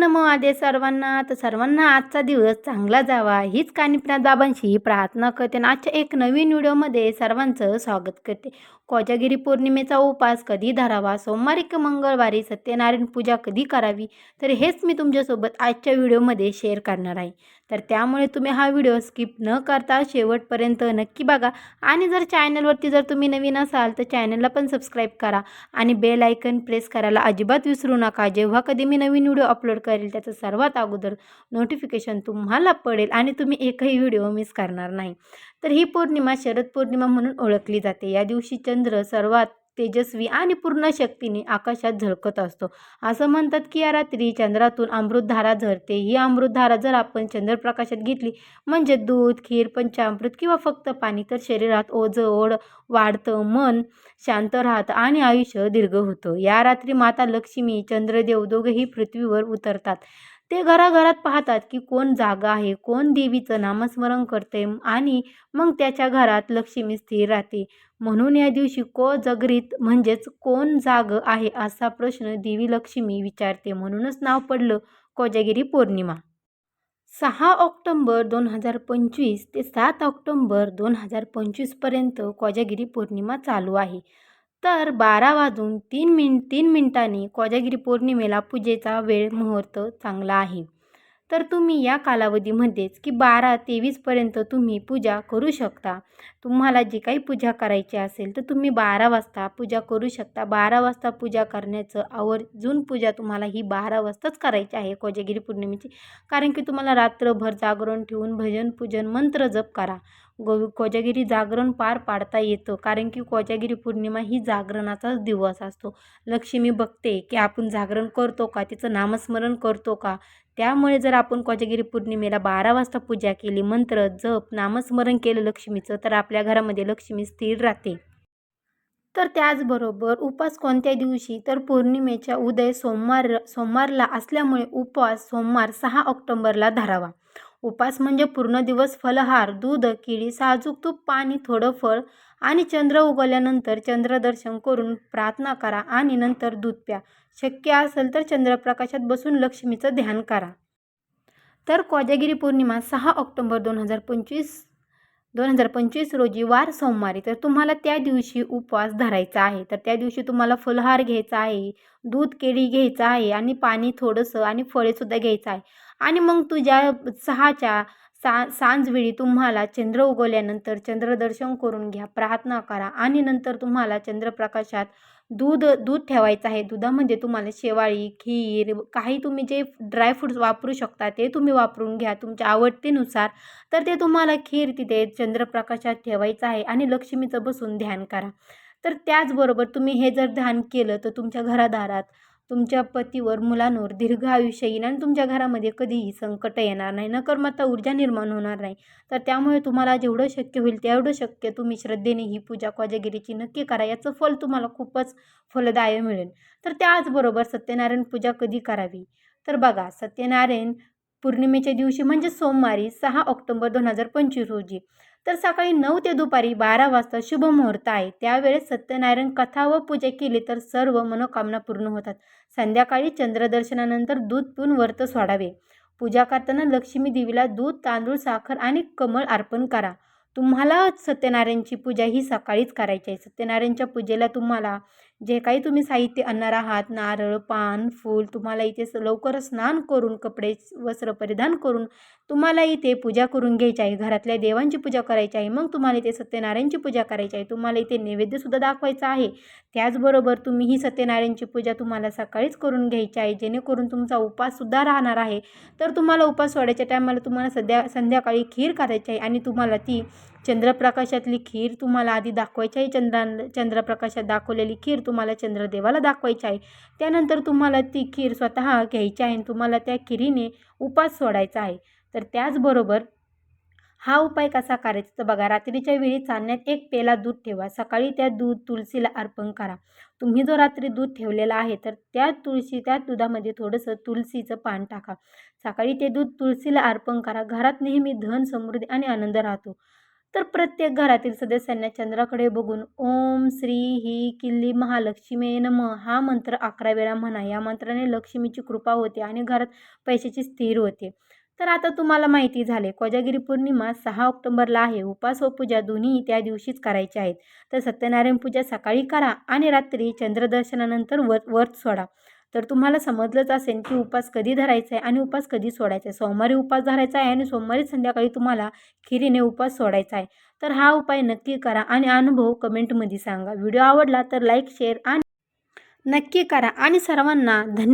नमो आदे सर्वांना. तर सर्वांना आजचा दिवस चांगला जावा. हीच कानिपनाथ बाबांशी प्रार्थना करते आणि आजच्या एक नवीन व्हिडिओमध्ये सर्वांचं स्वागत करते. कोजागिरी पौर्णिमेचा उपास कधी धरावा? सोमवारी की मंगळवारी सत्यनारायण पूजा कधी करावी? तर हेच मी तुमच्यासोबत आजच्या व्हिडिओमध्ये शेअर करणार आहे. तर त्यामुळे तुम्ही हा व्हिडिओ स्किप न करता शेवटपर्यंत नक्की बघा. आणि जर चॅनलवरती जर तुम्ही नवीन असाल तर चॅनलला पण सबस्क्राईब करा आणि बेल आयकन प्रेस करायला अजिबात विसरू नका. जेव्हा कधी मी नवीन व्हिडिओ अपलोड करेल त्याचं सर्वात अगोदर नोटिफिकेशन तुम्हाला पडेल आणि तुम्ही एकही व्हिडिओ मिस करणार नाही. तर ही पौर्णिमा शरद पौर्णिमा म्हणून ओळखली जाते. या दिवशी चंद्र चंद्र सर्वात तेजस्वी आणि पूर्ण शक्तीने आकाशात झळकत असतो. असं म्हणतात की या रात्री चंद्रातून अमृतधारा झरते. ही अमृतधारा जर आपण चंद्रप्रकाशात घेतली म्हणजे दूध खीर पंचामृत किंवा फक्त पाणी तर शरीरात ओझं ओढ वाढतं मन शांत राहतं आणि आयुष्य दीर्घ होतं. या रात्री माता लक्ष्मी चंद्रदेव दोघेही पृथ्वीवर उतरतात. ते घराघरात पाहतात की कोण जागा आहे कोण देवीचं नामस्मरण करते आणि मग त्याच्या घरात लक्ष्मी स्थिर राहते. म्हणून या दिवशी को जगरीत म्हणजेच कोण जाग आहे असा प्रश्न देवी लक्ष्मी विचारते. म्हणूनच नाव पडलं कोजागिरी पौर्णिमा. सहा ऑक्टोंबर दोन हजार पंचवीस ते सात ऑक्टोंबर दोन हजार पंचवीसपर्यंत कोजागिरी पौर्णिमा चालू आहे. तर बारा वाजून तीन मिन तीन मिनिटांनी कोजागिरी पौर्णिमेला पूजेचा वेळ मुहूर्त चांगला आहे. तर तुम्ही या कालावधीमध्येच की बारा तेवीसपर्यंत तुम्ही पूजा करू शकता. तुम्हाला जी काही पूजा करायची असेल तर तुम्ही बारा वाजता पूजा करू शकता. बारा वाजता पूजा करण्याचं आवर्जून पूजा तुम्हाला ही बारा वाजताच करायची आहे कोजागिरी पौर्णिमेची. कारण की तुम्हाला रात्रभर जागरण ठेवून भजन पूजन मंत्र जप करा. गोवि कोजागिरी जागरण पार पाडता येतं. कारण की कोजागिरी पौर्णिमा ही जागरणाचाच दिवस असतो. लक्ष्मी बघते की आपण जागरण करतो का? तिचं नामस्मरण करतो का? त्यामुळे जर आपण कोजागिरी पौर्णिमेला बारा वाजता पूजा केली मंत्र जप नामस्मरण केलं लक्ष्मीचं तर आपल्या घरामध्ये लक्ष्मी स्थिर राहते. तर त्याचबरोबर उपवास कोणत्या दिवशी? तर पौर्णिमेच्या उदय सोमवार सोमवारला असल्यामुळे उपवास सोमवार सहा ऑक्टोंबरला धरावा. उपास म्हणजे पूर्ण दिवस फलहार दूध केळी साजूक तूप पाणी थोडं फळ आणि चंद्र उगवल्यानंतर चंद्रदर्शन करून प्रार्थना करा आणि नंतर दूध प्या. शक्य असेल तर चंद्रप्रकाशात बसून लक्ष्मीचं ध्यान करा. तर कोजागिरी पौर्णिमा सहा ऑक्टोंबर दोन हजार पंचवीस दोन हजार पंचवीस रोजी वार सोमवारी तर तुम्हाला त्या दिवशी उपवास धरायचा आहे. तर त्या दिवशी तुम्हाला फुलहार घ्यायचा आहे दूध केळी घ्यायचा आहे आणि पाणी थोडंसं आणि फळेसुद्धा घ्यायचं आहे. आणि मग तुझ्या सहाच्या सा सांजवेळी तुम्हाला चंद्र उगवल्यानंतर चंद्रदर्शन करून घ्या प्रार्थना करा आणि नंतर तुम्हाला चंद्रप्रकाशात दूध दूध ठेवायचं आहे. दुधामध्ये तुम्हाला शेवाळी खीर काही तुम्ही जे ड्रायफ्रूट्स वापरू शकता ते तुम्ही वापरून घ्या. तुमच्या आवडतीनुसार तर ते तुम्हाला खीर तिथे चंद्रप्रकाशात ठेवायचं आहे आणि लक्ष्मीचं बसून ध्यान करा. तर त्याचबरोबर तुम्ही हे जर ध्यान केलं तर तुमच्या घरादारात तुमच्या पतीवर मुलांवर दीर्घ आयुष्य येईल आणि तुमच्या घरामध्ये कधीही संकट येणार नाही. नकर्मता ऊर्जा निर्माण होणार नाही. तर त्यामुळे तुम्हाला जेवढं शक्य होईल तेवढं शक्य तुम्ही श्रद्धेने ही पूजा कोजागिरीची नक्की करा. याचं फल तुम्हाला खूपच फलदाय मिळेल. तर त्याचबरोबर सत्यनारायण पूजा कधी करावी? तर बघा सत्यनारायण पौर्णिमेच्या दिवशी म्हणजे सोमवारी सहा ऑक्टोंबर दोन हजार पंचवीस रोजी. तर सकाळी नऊ ते दुपारी बारा वाजता शुभ मुहूर्त आहे. त्यावेळेस सत्यनारायण कथा व पूजा केली तर सर्व मनोकामना पूर्ण होतात. संध्याकाळी चंद्रदर्शनानंतर दूध पिऊन व्रत सोडावे. पूजा करताना लक्ष्मी देवीला दूध तांदूळ साखर आणि कमळ अर्पण करा. तुम्हाला सत्यनारायणची पूजा ही सकाळीच करायची आहे. सत्यनारायणच्या पूजेला तुम्हाला जे काही तुम्ही साहित्य आणणार आहात नारळ पान फूल तुम्हाला इथे लवकर स्नान करून कपडे वस्त्र परिधान करून तुम्हाला इथे पूजा करून घ्यायची आहे. घरातल्या देवांची पूजा करायची आहे. मग तुम्हाला इथे सत्यनारायणची पूजा करायची आहे. तुम्हाला इथे नैवेद्यसुद्धा दाखवायचं आहे. त्याचबरोबर तुम्ही ही सत्यनारायणची पूजा तुम्हाला सकाळीच करून घ्यायची आहे. जेणेकरून तुमचा उपाससुद्धा राहणार आहे. तर तुम्हाला उपास सोडायच्या टायमाला तुम्हाला सध्या संध्याकाळी खीर करायची आहे आणि तुम्हाला ती चंद्रप्रकाशातली खीर तुम्हाला आधी दाखवायची आहे. चंद्रा चंद्रप्रकाशात दाखवलेली खीर तुम्हाला चंद्रदेवाला दाखवायची आहे. त्यानंतर तुम्हाला ती खीर स्वतः घ्यायची आहे आणि तुम्हाला त्या खिरीने उपास सोडायचा आहे. तर त्याचबरोबर हा उपाय कसा करायचा? तर बघा रात्रीच्या वेळी चालण्यात एक पेला दूध ठेवा. सकाळी त्या दूध तुळशीला अर्पण करा. तुम्ही जो रात्री दूध ठेवलेला आहे तर त्या तुळशी त्या दुधामध्ये थोडंसं तुळशीचं पान टाका. सकाळी ते दूध तुळशीला अर्पण करा. घरात नेहमी धन समृद्धी आणि आनंद राहतो. तर प्रत्येक घरातील सदस्यांना चंद्राकडे बघून ओम श्री ही किल्ली महालक्ष्मी नम हा मंत्र अकरा वेळा म्हणा. या मंत्राने लक्ष्मीची कृपा होते आणि घरात पैशाची स्थिर होते. तर आता तुम्हाला माहिती झाले कोजागिरी पौर्णिमा सहा ऑक्टोबरला आहे. उपास व पूजा दोन्ही त्या दिवशीच करायचे आहेत. तर सत्यनारायण पूजा सकाळी करा आणि रात्री चंद्रदर्शनानंतर वर व्रत सोडा. तर तुम्हाला समजलंच असेल की उपास कधी धरायचा आहे आणि उपास कधी सोडायचा आहे. सोमवारी उपास धरायचा आहे आणि सोमवारी संध्याकाळी तुम्हाला खिरीने उपास सोडायचा आहे. तर हा उपाय नक्की करा आणि अनुभव कमेंटमध्ये सांगा. व्हिडिओ आवडला तर लाईक शेअर आणि नक्की करा. आणि सर्वांना धन्यवाद